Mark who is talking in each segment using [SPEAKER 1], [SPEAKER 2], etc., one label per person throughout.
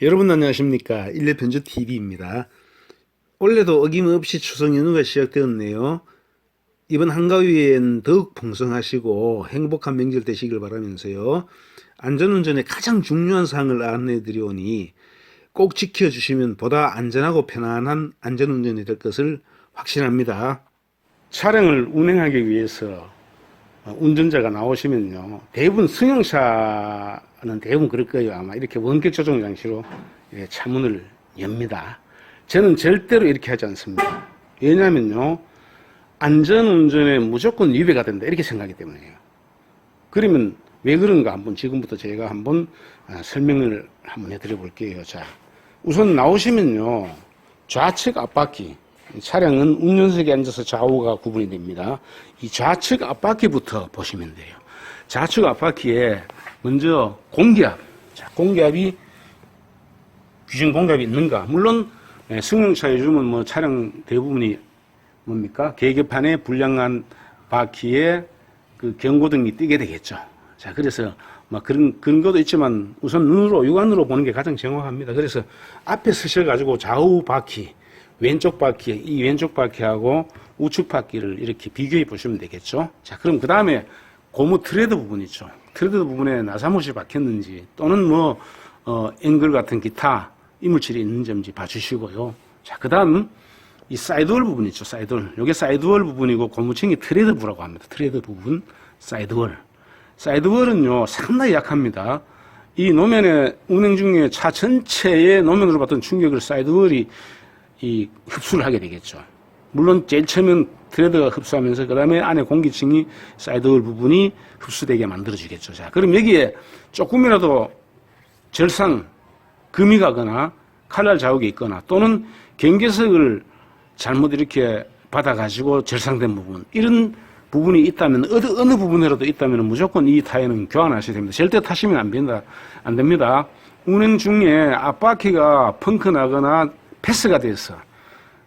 [SPEAKER 1] 여러분 안녕하십니까 일레편주 TV입니다. 올해도 어김없이 추석 연휴가 시작되었네요. 이번 한가위엔 더욱 풍성하시고 행복한 명절 되시길 바라면서요. 안전운전의 가장 중요한 사항을 안내해 드리오니 꼭 지켜주시면 보다 안전하고 편안한 안전운전이 될 것을 확신합니다. 차량을 운행하기 위해서 어, 운전자가 나오시면요. 대부분 승용차는 대부분 그럴 거예요. 아마 이렇게 원격 조정 장치로 이렇게 차문을 엽니다. 저는 절대로 이렇게 하지 않습니다. 왜냐면요. 안전운전에 무조건 위배가 된다. 이렇게 생각하기 때문이에요. 그러면 왜 그런가 한번 지금부터 제가 한번 아, 설명을 한번 해드려 볼게요. 자, 우선 나오시면요. 좌측 앞바퀴. 차량은 운전석에 앉아서 좌우가 구분이 됩니다. 이 좌측 앞바퀴부터 보시면 돼요. 좌측 앞바퀴에 먼저 공기압. 자, 공기압이 규정 공기압이 있는가? 물론 예, 승용차 요즘은 뭐 차량 대부분이 뭡니까? 계기판에 불량한 바퀴에 그 경고등이 뜨게 되겠죠. 자, 그래서 막 그런 근거도 있지만 우선 눈으로 육안으로 보는 게 가장 정확합니다. 그래서 앞에 서셔 가지고 좌우 바퀴, 왼쪽 바퀴, 이 왼쪽 바퀴하고 우측 바퀴를 이렇게 비교해 보시면 되겠죠. 자, 그럼 그 다음에 고무 트레드 부분 있죠. 트레드 부분에 나사못이 박혔는지 또는 뭐, 어, 앵글 같은 기타 이물질이 있는지 봐주시고요. 자, 그 다음 이 사이드월 부분 있죠. 사이드월. 이게 사이드월 부분이고 고무층이 트레드 부라고 합니다. 트레드 부분, 사이드월. 사이드월은요, 상당히 약합니다. 이 노면의 운행 중에 차 전체의 노면으로 받던 충격을 사이드월이 이 흡수를 하게 되겠죠. 물론 제일 처음엔 트레드가 흡수하면서 그 다음에 안에 공기층이 사이드월 부분이 흡수되게 만들어지겠죠. 자, 그럼 여기에 조금이라도 절상, 금이 가거나 칼날 자국이 있거나 또는 경계석을 잘못 이렇게 받아가지고 절상된 부분 이런 부분이 있다면 어느, 어느 부분이라도 있다면 무조건 이 타이어는 교환하셔야 됩니다. 절대 타시면 안 된다. 안 됩니다. 운행 중에 앞바퀴가 펑크 나거나 패스가 돼서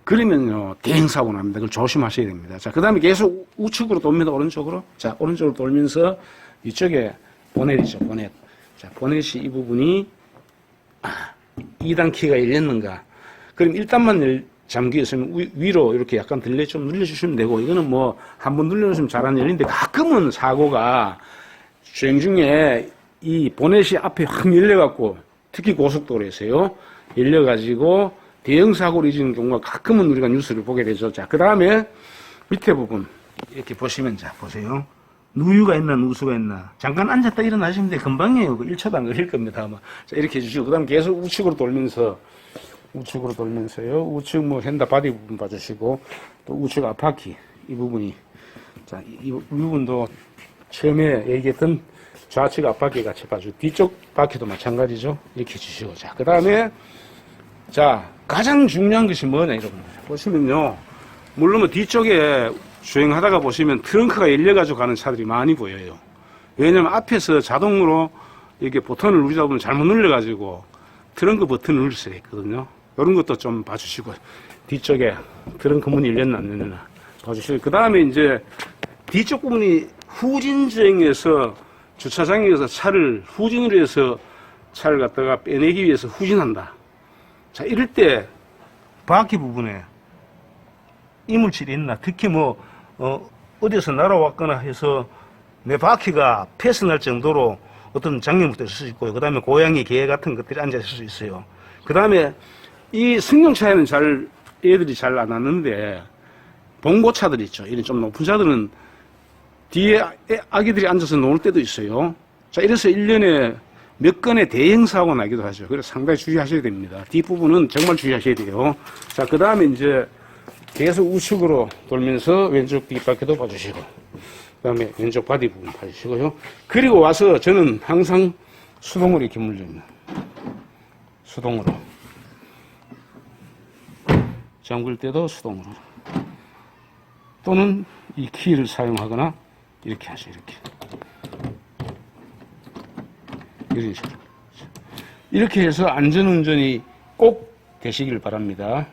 [SPEAKER 1] 그러면요 대형 사고 납니다. 그걸 조심하셔야 됩니다. 자, 그다음에 계속 우측으로 돕니다. 오른쪽으로. 자, 오른쪽으로 돌면서 이쪽에 보넷이죠. 보넷. 자, 보넷이 이 부분이 아, 2단 키가 열렸는가? 그럼 1단만 열, 잠겨 있으면 위, 위로 이렇게 약간 들려 좀 눌러주시면 되고 이거는 뭐 한 번 눌러주시면 잘안 열리는데 가끔은 사고가 주행 중에 이 보넷이 앞에 확 열려갖고 특히 고속도로에서요 열려가지고 대형 사고를 이지는 경우가 가끔은 우리가 뉴스를 보게 되죠. 자, 그 다음에 밑에 부분 이렇게 보시면 자 보세요. 누유가 있나 누수가 있나. 잠깐 앉았다 일어나시면 돼 금방이에요. 그 1초도 안 걸릴 겁니다 아마. 자 이렇게 해주시고 그 다음 계속 우측으로 돌면서 우측으로 돌면서요. 우측 뭐 핸다 바디 부분 봐주시고 또 우측 앞바퀴 이 부분이. 자 이 이 부분도 처음에 얘기했던 좌측 앞바퀴 같이 봐주고 뒤쪽 바퀴도 마찬가지죠. 이렇게 해주시고 자 그 다음에 자 가장 중요한 것이 뭐냐 여러분 보시면요 물론 뭐 뒤쪽에 주행하다가 보시면 트렁크가 열려가지고 가는 차들이 많이 보여요. 왜냐면 앞에서 자동으로 이렇게 버튼을 누르다 보면 잘못 눌려가지고 트렁크 버튼을 누를 수가 있거든요. 이런 것도 좀 봐주시고 뒤쪽에 트렁크 문이 열렸나 안 열렸나 봐주시고 그 다음에 이제 뒤쪽 부분이 후진 주행에서 주차장에서 차를 후진으로 해서 차를 갖다가 빼내기 위해서 후진한다. 자 이럴 때 바퀴 부분에 이물질이 있나 특히 뭐 어, 어디서 날아왔거나 해서 내 바퀴가 패스날 정도로 어떤 장애물도 있을 수 있고요. 그 다음에 고양이, 개 같은 것들이 앉아있을 수 있어요. 그 다음에 이 승용차에는 잘, 애들이 잘 안 왔는데, 봉고차들 있죠. 이런 좀 높은 차들은 뒤에 애- 아기들이 앉아서 놀 때도 있어요. 자, 이래서 1년에 몇 건의 대형 사고 나기도 하죠. 그래서 상당히 주의하셔야 됩니다. 뒷부분은 정말 주의하셔야 돼요. 자, 그 다음에 이제 계속 우측으로 돌면서 왼쪽 뒷바퀴도 봐주시고 그 다음에 왼쪽 바디 부분 봐주시고요 그리고 와서 저는 항상 수동으로 이렇게 물립니다 수동으로 잠글 때도 수동으로 또는 이 키를 사용하거나 이렇게 하세요 이렇게 이런 식으로. 이렇게 해서 안전운전이 꼭 되시길 바랍니다